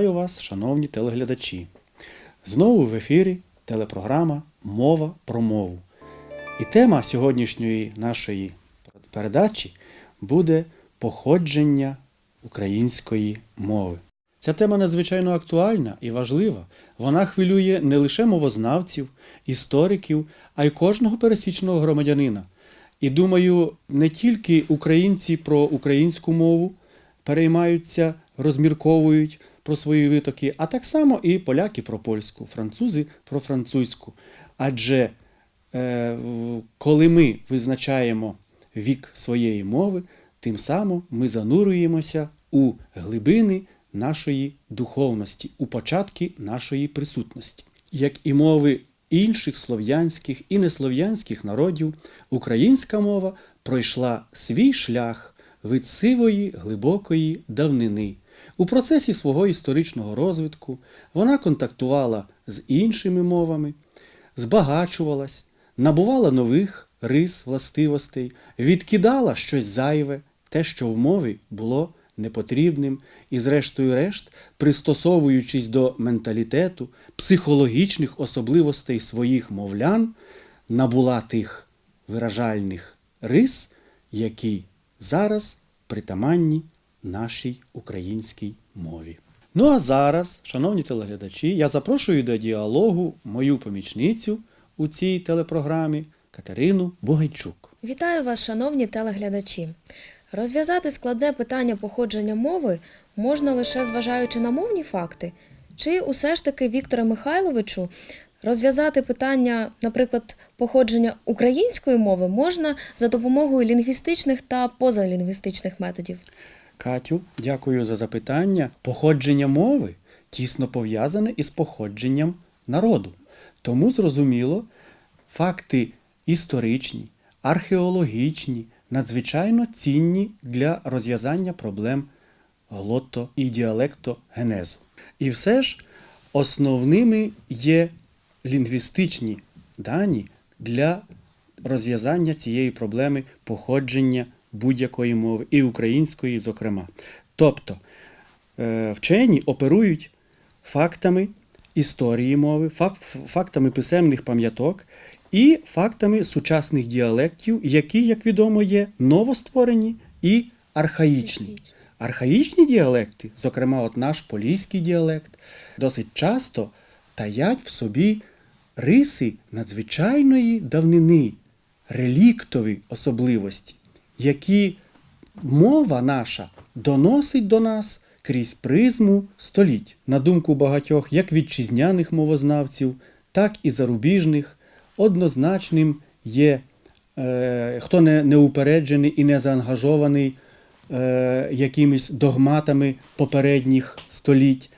Вітаю вас, шановні телеглядачі. Знову в ефірі телепрограма Мова про мову. І тема сьогоднішньої нашої передачі буде походження української мови. Ця тема надзвичайно актуальна і важлива. Вона хвилює не лише мовознавців, істориків, а й кожного пересічного громадянина. І думаю, не тільки українці про українську мову переймаються, розмірковують про свої витоки, а так само і поляки про польську, французи про французьку. Адже е, коли ми визначаємо вік своєї мови, тим самим ми занурюємося у глибини нашої духовності, у початки нашої присутності. Як і мови інших слов'янських і неслов'янських народів, українська мова пройшла свій шлях від сивої глибокої давнини. У процесі свого історичного розвитку вона контактувала з іншими мовами, збагачувалась, набувала нових рис властивостей, відкидала щось зайве, те, що в мові було непотрібним, і, зрештою решт, пристосовуючись до менталітету, психологічних особливостей своїх мовлян, набула тих виражальних рис, які зараз притаманні нашій українській мові. Ну а зараз, шановні телеглядачі, я запрошую до діалогу мою помічницю у цій телепрограмі Катерину Бугайчук. Вітаю вас, шановні телеглядачі. Розв'язати складне питання походження мови можна лише зважаючи на мовні факти, чи усе ж таки Вікторе Михайловичу розв'язати питання, наприклад, походження української мови можна за допомогою лінгвістичних та позалінгвістичних методів. Катю, дякую за запитання. Походження мови тісно пов'язане із походженням народу. Тому зрозуміло, факти історичні, археологічні, надзвичайно цінні для розв'язання проблем глотто і діалектогенезу. І все ж основними є лінгвістичні дані для розв'язання цієї проблеми походження будь-якої мови, і української, зокрема. Тобто е, вчені оперують фактами історії мови, фактами писемних пам'яток і фактами сучасних діалектів, які, як відомо, є новостворені і архаїчні. Архаїчні діалекти, зокрема, от наш поліський діалект, досить часто таять в собі риси надзвичайної давнини, реліктові особливості, які мова наша доносить до нас крізь призму століть. На думку багатьох як вітчизняних мовознавців, так і зарубіжних, однозначним є, е, хто не, не упереджений і не заангажований е, якимись догматами попередніх століть,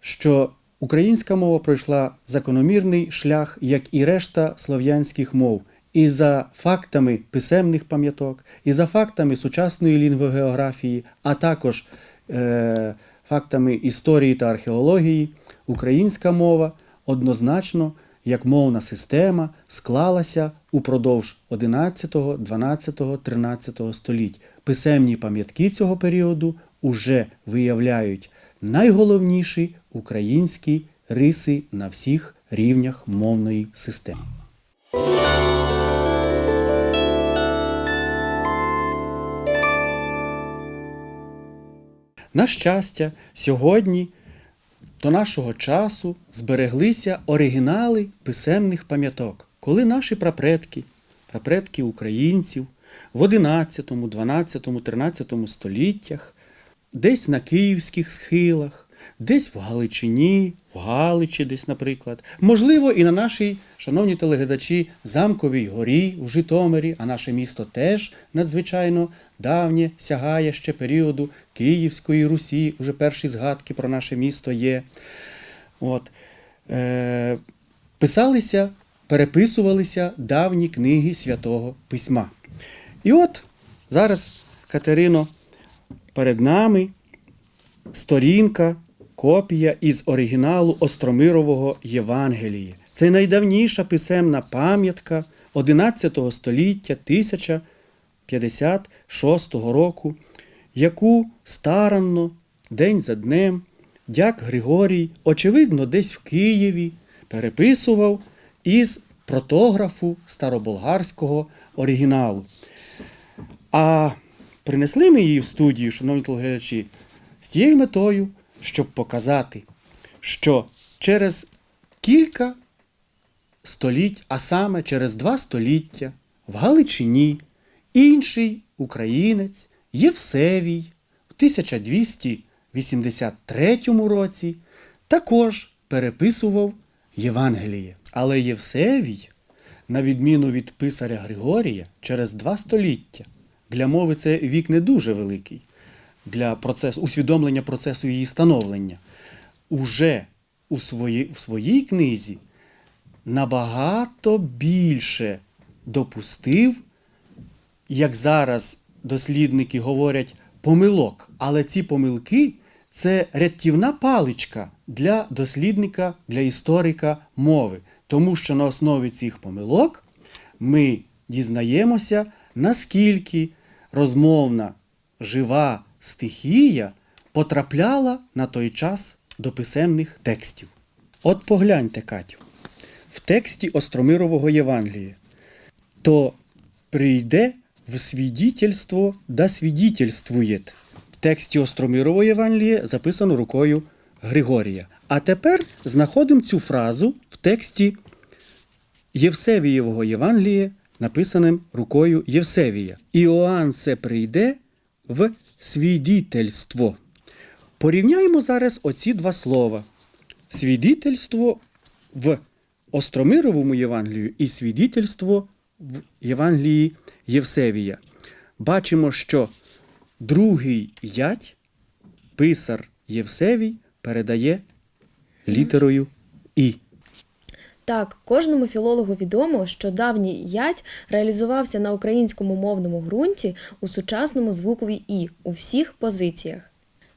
що українська мова пройшла закономірний шлях, як і решта слов'янських мов. І за фактами писемних пам'яток, і за фактами сучасної лінгвогеографії, а також е, фактами історії та археології, українська мова однозначно як мовна система склалася упродовж 11, 12, 13 століть. Писемні пам'ятки цього періоду уже виявляють найголовніші українські риси на всіх рівнях мовної системи. На щастя, сьогодні до нашого часу збереглися оригінали писемних пам'яток, коли наші прапредки, прапредки українців в 11, 12, 13 століттях, десь на київських схилах, десь в Галичині, в Галичі, десь, наприклад, можливо, і на нашій, шановні телеглядачі, замковій горі в Житомирі, а наше місто теж надзвичайно давнє, сягає ще періоду Київської Русі, вже перші згадки про наше місто є. От. Е, писалися, переписувалися давні книги Святого Письма. І от зараз, Катерино, перед нами сторінка, копія із оригіналу Остромирового Євангелія. Це найдавніша писемна пам'ятка 11 століття 1056 року, яку старанно, день за днем, дяк Григорій, очевидно, десь в Києві переписував із протографу староболгарського оригіналу. А принесли ми її в студію, шановні телеглядачі, з тією метою, щоб показати, що через кілька століть, а саме через два століття в Галичині інший українець Євсевій в 1283 році також переписував Євангеліє. Але Євсевій, на відміну від писаря Григорія, через два століття. Для мови це вік не дуже великий для процесу, усвідомлення процесу її становлення. Уже у своїй, в своїй книзі набагато більше допустив, як зараз дослідники говорять, помилок. Але ці помилки це рятівна паличка для дослідника, для історика мови. Тому що на основі цих помилок ми дізнаємося, наскільки розмовна жива стихія потрапляла на той час до писемних текстів. От погляньте, Катю, в тексті Остромирового Євангелія, то прийде в свідітельство да свідітельствуєт. В тексті Остромирового Євангелія записано рукою Григорія. А тепер знаходимо цю фразу в тексті Євсевієвого Євангелія, написаним рукою Євсевія. Іоанн це прийде в свідітельство. Порівняємо зараз оці два слова: свідітельство в Остромировому Євангелію і свідітельство в Євангелії Євсевія. Бачимо, що другий ять, писар Євсевій, передає літерою І. Так, кожному філологу відомо, що давній ять реалізувався на українському мовному ґрунті у сучасному звуковій і у всіх позиціях.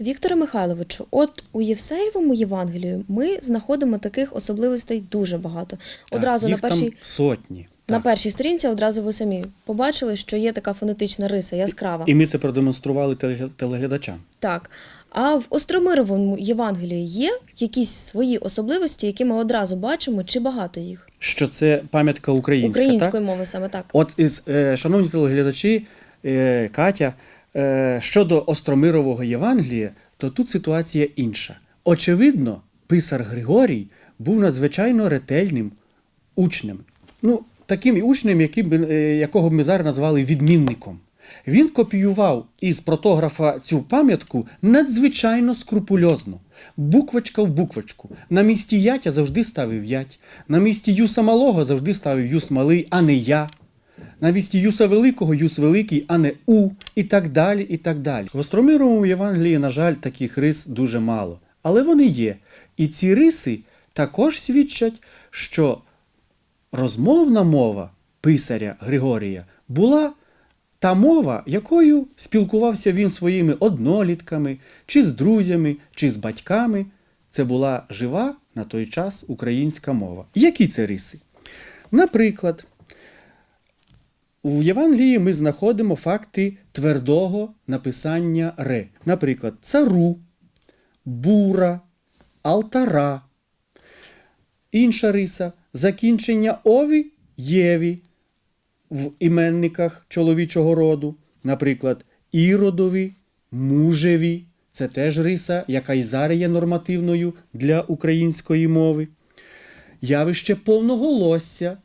Вікторе Михайловичу, от у Євсеєвому Євангелію ми знаходимо таких особливостей дуже багато. Одразу Так, на першій там сотні. на Так. першій сторінці одразу ви самі побачили, що є така фонетична риса, яскрава. І ми це продемонстрували телеглядачам. Так. А в Остромировому Євангелії є якісь свої особливості, які ми одразу бачимо, чи багато їх? Що це пам'ятка українська. Української так? мови саме так. От із, е, шановні телеглядачі, е, Катя, е, щодо Остромирового Євангелія, то тут ситуація інша. Очевидно, писар Григорій був надзвичайно ретельним учнем. Ну, таким учнем, яким, якого б ми зараз назвали відмінником. Він копіював із протографа цю пам'ятку надзвичайно скрупульозно. Буквочка в буквочку. На місці ятя завжди ставив ять. На місці юса малого завжди ставив юс малий, а не я. На місці юса великого юс великий, а не у, і так далі. і так далі. В Остромировому Євангелії, на жаль, таких рис дуже мало. Але вони є. І ці риси також свідчать, що розмовна мова писаря Григорія була та мова, якою спілкувався він своїми однолітками, чи з друзями, чи з батьками. Це була жива на той час українська мова. Які це риси? Наприклад, у Євангелії ми знаходимо факти твердого написання ре. Наприклад, цару, бура, алтара. Інша риса закінчення ові єві в іменниках чоловічого роду, наприклад, іродові, мужеві. Це теж риса, яка й зараз є нормативною для української мови. Явище повноголосся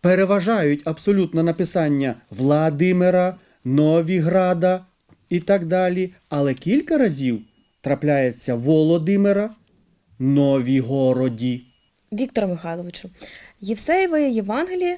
переважають абсолютно написання Владимира, Новіграда і так далі. Але кілька разів трапляється Володимира, Новігороді. Вікторе Михайловичу, Євсеєве Євангеліє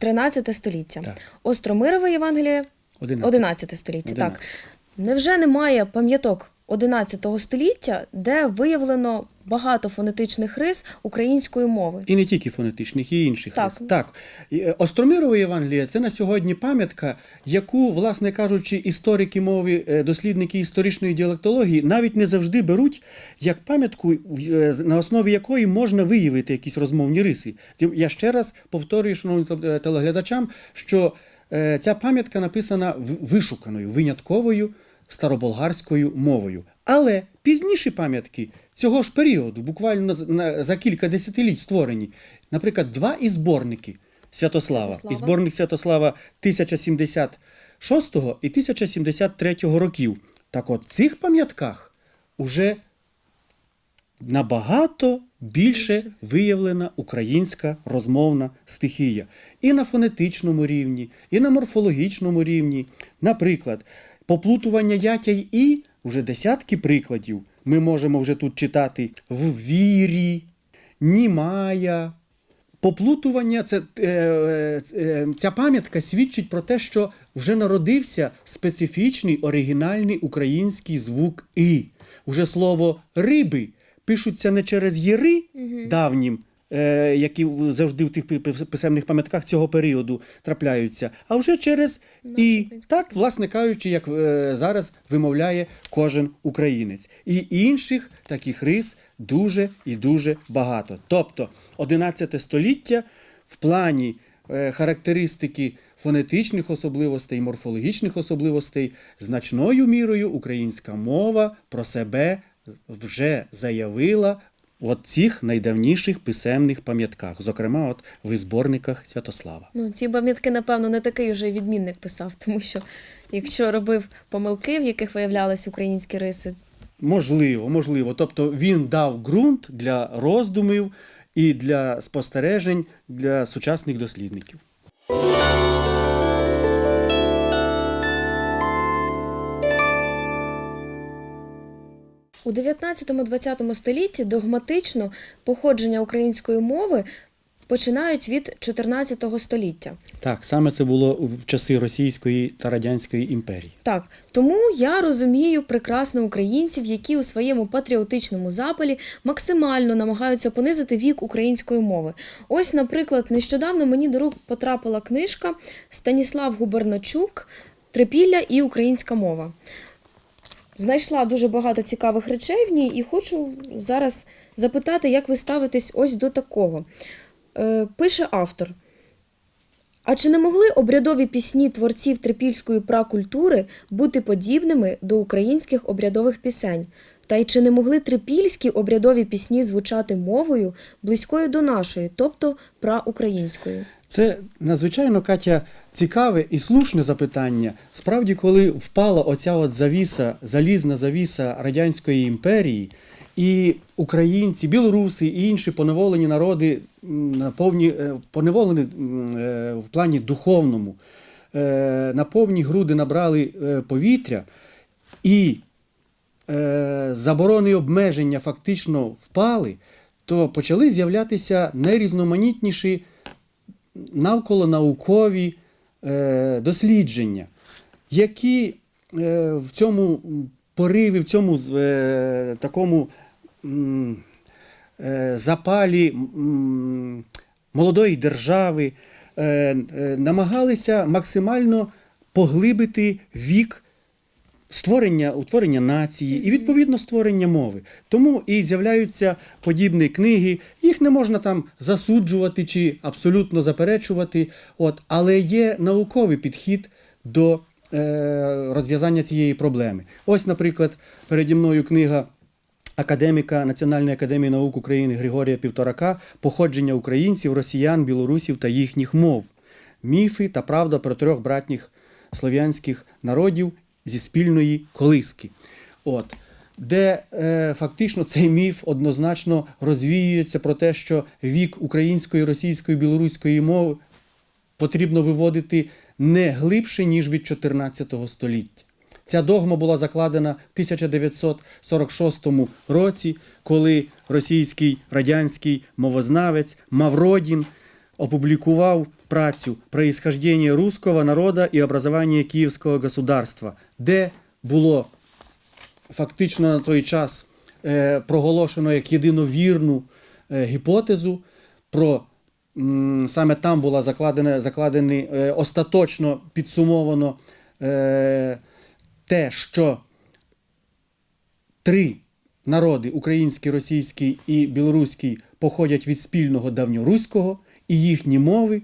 13 століття. Так. Остромирове Євангеліє 11. 11 століття. 11. Так. Невже немає пам'яток 11 століття, де виявлено багато фонетичних рис української мови? І не тільки фонетичних, і інших Так. рис. Так. Е, Остромирове Євангеліє це на сьогодні пам'ятка, яку, власне кажучи, історики мови, е, дослідники історичної діалектології навіть не завжди беруть як пам'ятку, е, на основі якої можна виявити якісь розмовні риси. Я ще раз повторюю, шановним телеглядачам, що ця пам'ятка написана вишуканою, винятковою староболгарською мовою. Але пізніші пам'ятки цього ж періоду, буквально за- кілька десятиліть створені, наприклад, два із зборники Святослава. Святослава. І зборник Святослава 1076 і 1073 років. Так от цих пам'ятках уже набагато більше виявлена українська розмовна стихія. І на фонетичному рівні, і на морфологічному рівні. Наприклад, поплутування ятя й і вже десятки прикладів ми можемо вже тут читати в вірі, німая. Поплутування це, е, е, е, ця пам'ятка свідчить про те, що вже народився специфічний оригінальний український звук і. Уже слово риби пишуться не через єри давнім, які завжди в тих пи- пи- писемних пам'ятках цього періоду трапляються, а вже через і. Так, власне кажучи, як е, зараз вимовляє кожен українець. І інших таких рис дуже і дуже багато. Тобто 11 століття в плані е, характеристики фонетичних особливостей, морфологічних особливостей, значною мірою українська мова про себе вже заявила в цих найдавніших писемних пам'ятках, зокрема, от в зборниках Святослава. Ну, ці пам'ятки, напевно, не такий уже відмінник писав, тому що якщо робив помилки, в яких виявлялись українські риси, Можливо, можливо. Тобто він дав ґрунт для роздумів і для спостережень для сучасних дослідників. У 19-20 столітті догматично походження української мови починають від 14 століття. Так, саме це було в часи Російської та Радянської імперії. Так, тому я розумію прекрасно українців, які у своєму патріотичному запалі максимально намагаються понизити вік української мови. Ось, наприклад, нещодавно мені до рук потрапила книжка Станіслав Губерначук Трипілля і українська мова. Знайшла дуже багато цікавих речей в ній і хочу зараз запитати, як ви ставитесь ось до такого. Е, пише автор. А чи не могли обрядові пісні творців трипільської пракультури бути подібними до українських обрядових пісень? Та й чи не могли трипільські обрядові пісні звучати мовою близькою до нашої, тобто праукраїнською? Це надзвичайно Катя цікаве і слушне запитання. Справді, коли впала оця от завіса, залізна завіса Радянської імперії, і українці, білоруси і інші поневолені народи на повні, е, поневолені е, в плані духовному, е, на повні груди набрали повітря, і заборони і обмеження фактично впали, то почали з'являтися найрізноманітніші навколонаукові е, дослідження, які е, в цьому пориві, в цьому е, такому запалі молодої держави намагалися максимально поглибити вік створення, утворення нації і відповідно створення мови. Тому і з'являються подібні книги. Їх не можна там засуджувати чи абсолютно заперечувати. От, але є науковий підхід до е, розв'язання цієї проблеми. Ось, наприклад, переді мною книга. Академіка Національної академії наук України Григорія Півторака Походження українців, росіян, білорусів та їхніх мов. Міфи та правда про трьох братніх слов'янських народів зі спільної колиски. От. Де е, фактично цей міф однозначно розвіюється про те, що вік української, російської, білоруської мови потрібно виводити не глибше, ніж від 14 століття. Ця догма була закладена в 1946 році, коли російський радянський мовознавець Мавродін опублікував працю «Происхождение русского народа і образование Київського государства, де було фактично на той час е, проголошено як єдиновірну е, гіпотезу про саме там була закладена, закладений е, остаточно підсумовано те, що три народи український, російський і білоруський походять від спільного давньоруського, і їхні мови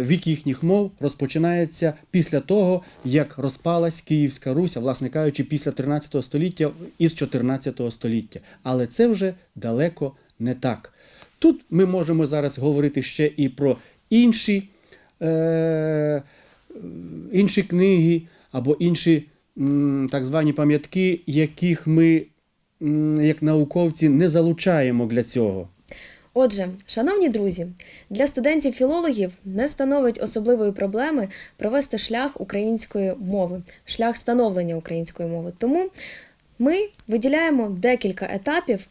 вік їхніх мов розпочинається після того, як розпалась Київська Русь, власне кажучи, після 13 століття із 14 століття. Але це вже далеко не так. Тут ми можемо зараз говорити ще і про інші, е, інші книги або інші так звані пам'ятки, яких ми, як науковці, не залучаємо для цього. Отже, шановні друзі, для студентів-філологів не становить особливої проблеми провести шлях української мови, шлях становлення української мови. Тому ми виділяємо декілька етапів.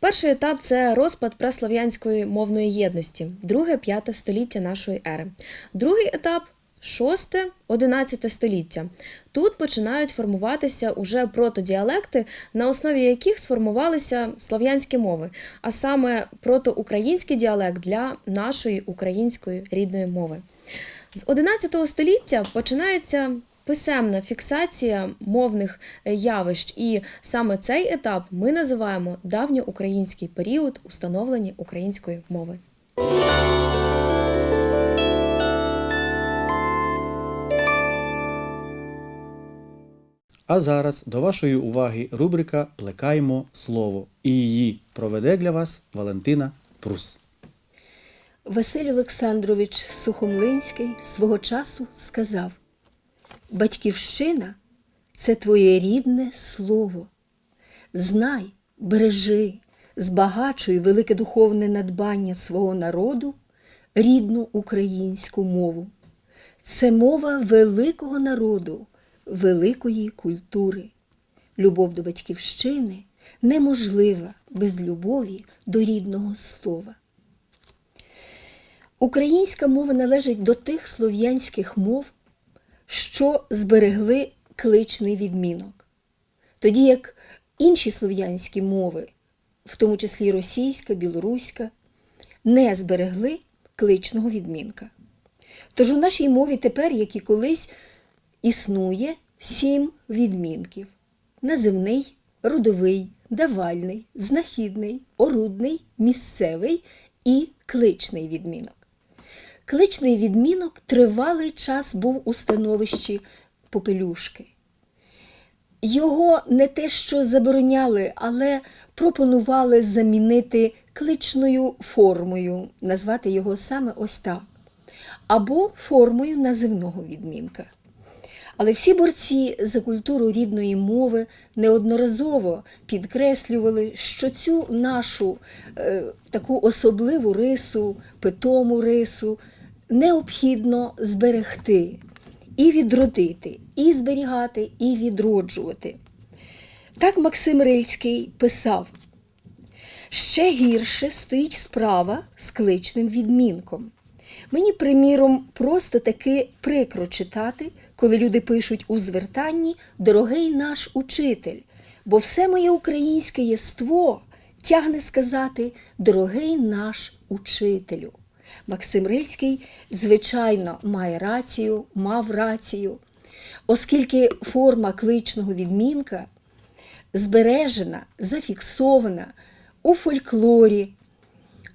Перший етап це розпад преслов'янської мовної єдності, друге п'яте століття нашої ери. Другий етап 6-11 століття. Тут починають формуватися уже протодіалекти, на основі яких сформувалися слов'янські мови, а саме протоукраїнський діалект для нашої української рідної мови. З 11 століття починається писемна фіксація мовних явищ, і саме цей етап ми називаємо давньоукраїнський період установлення української мови. А зараз до вашої уваги рубрика Плекаємо слово. І її проведе для вас Валентина Прус. Василь Олександрович Сухомлинський свого часу сказав: Батьківщина це твоє рідне слово. Знай, бережи, збагачуй велике духовне надбання свого народу, рідну українську мову. Це мова великого народу, великої культури. Любов до батьківщини неможлива без любові до рідного слова. Українська мова належить до тих слов'янських мов, що зберегли кличний відмінок. Тоді як інші слов'янські мови, в тому числі російська, білоруська, не зберегли кличного відмінка. Тож у нашій мові тепер, як і колись, існує сім відмінків: називний, родовий, давальний, знахідний, орудний, місцевий і кличний відмінок. Кличний відмінок тривалий час був у становищі попелюшки. Його не те, що забороняли, але пропонували замінити кличною формою, назвати його саме ось так, або формою називного відмінка. Але всі борці за культуру рідної мови неодноразово підкреслювали, що цю нашу е, таку особливу рису, питому рису необхідно зберегти і відродити, і зберігати, і відроджувати. Так Максим Рильський писав: ще гірше стоїть справа з кличним відмінком. Мені, приміром, просто таки прикро читати, коли люди пишуть у звертанні Дорогий наш учитель, бо все моє українське єство тягне сказати Дорогий наш учителю. Максим Рильський, звичайно, має рацію, мав рацію, оскільки форма кличного відмінка збережена, зафіксована у фольклорі,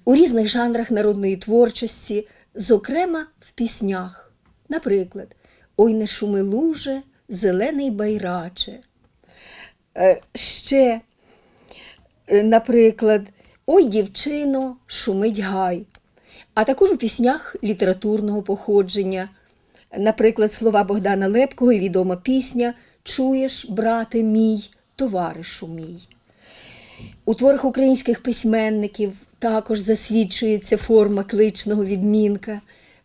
у різних жанрах народної творчості, зокрема в піснях. Наприклад, Ой не шуми луже, зелений байраче. Е, Ще, е, наприклад, Ой дівчино, шумить гай. А також у піснях літературного походження. Наприклад, слова Богдана Лепкого і відома пісня Чуєш, брате мій, товаришу мій. У творах українських письменників також засвідчується форма кличного відмінка.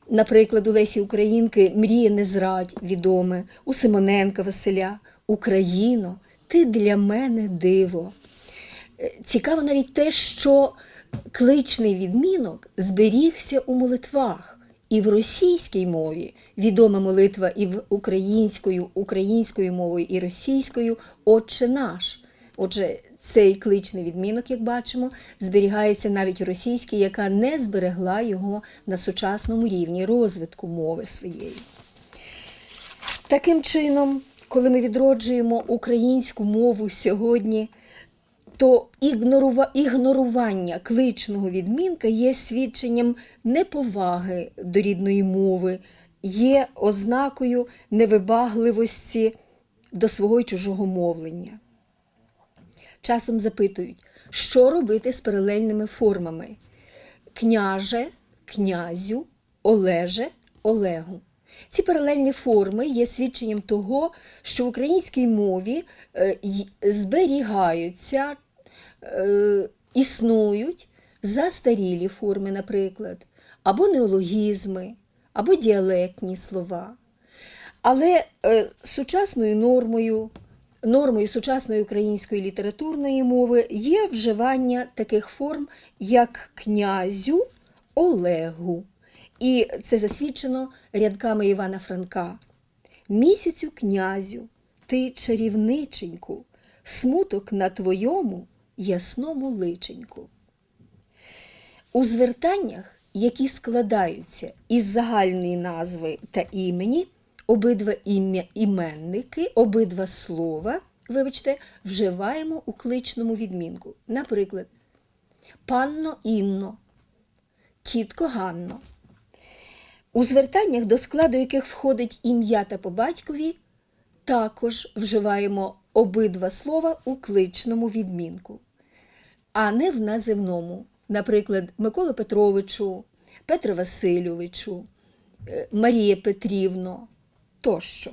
Наприклад, у Лесі Українки Мріє не зрадь відоме, у Симоненка Василя Україно, ти для мене диво. Е, Цікаво навіть те, що кличний відмінок зберігся у молитвах. І в російській мові відома молитва і в українською, українською мовою і російською Отче наш. Отже, цей кличний відмінок, як бачимо, зберігається навіть у російській, яка не зберегла його на сучасному рівні розвитку мови своєї. Таким чином, коли ми відроджуємо українську мову сьогодні, то ігнорува- ігнорування кличного відмінка є свідченням неповаги до рідної мови, є ознакою невибагливості до свого й чужого мовлення. Часом запитують, що робити з паралельними формами княже, князю, олеже, олегу. Ці паралельні форми є свідченням того, що в українській мові е, зберігаються, е, існують застарілі форми, наприклад, або неологізми, або діалектні слова. Але е, сучасною нормою, нормою сучасної української літературної мови є вживання таких форм, як князю, Олегу. І це засвідчено рядками Івана Франка. Місяцю князю, ти чарівниченьку, смуток на твоєму ясному личеньку. У звертаннях, які складаються із загальної назви та імені, обидва ім'я іменники, обидва слова, вибачте, вживаємо у кличному відмінку. Наприклад, панно Інно, тітко Ганно. У звертаннях, до складу яких входить ім'я та по батькові, також вживаємо обидва слова у кличному відмінку, а не в називному. Наприклад, Микола Петровичу, Петра Васильовичу, е, Марія Петрівно тощо.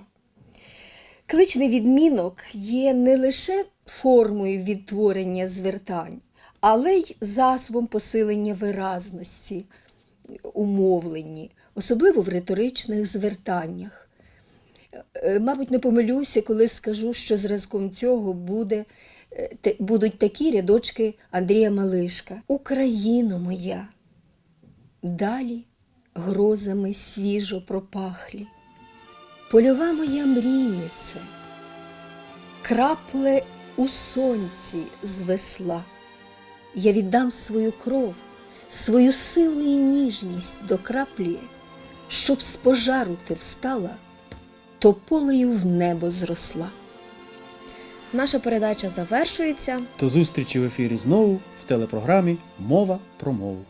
Кличний відмінок є не лише формою відтворення звертань, але й засобом посилення виразності у мовленні, особливо в риторичних звертаннях. Е, Мабуть, не помилюся, коли скажу, що зразком цього буде, е, будуть такі рядочки Андрія Малишка. Україно моя, далі грозами свіжо пропахлі. Польова моя мрійниця, крапле у сонці з. Я віддам свою кров, свою силу і ніжність до краплі, щоб з пожару ти встала, то полею в небо зросла. Наша передача завершується. До зустрічі в ефірі знову в телепрограмі Мова про мову.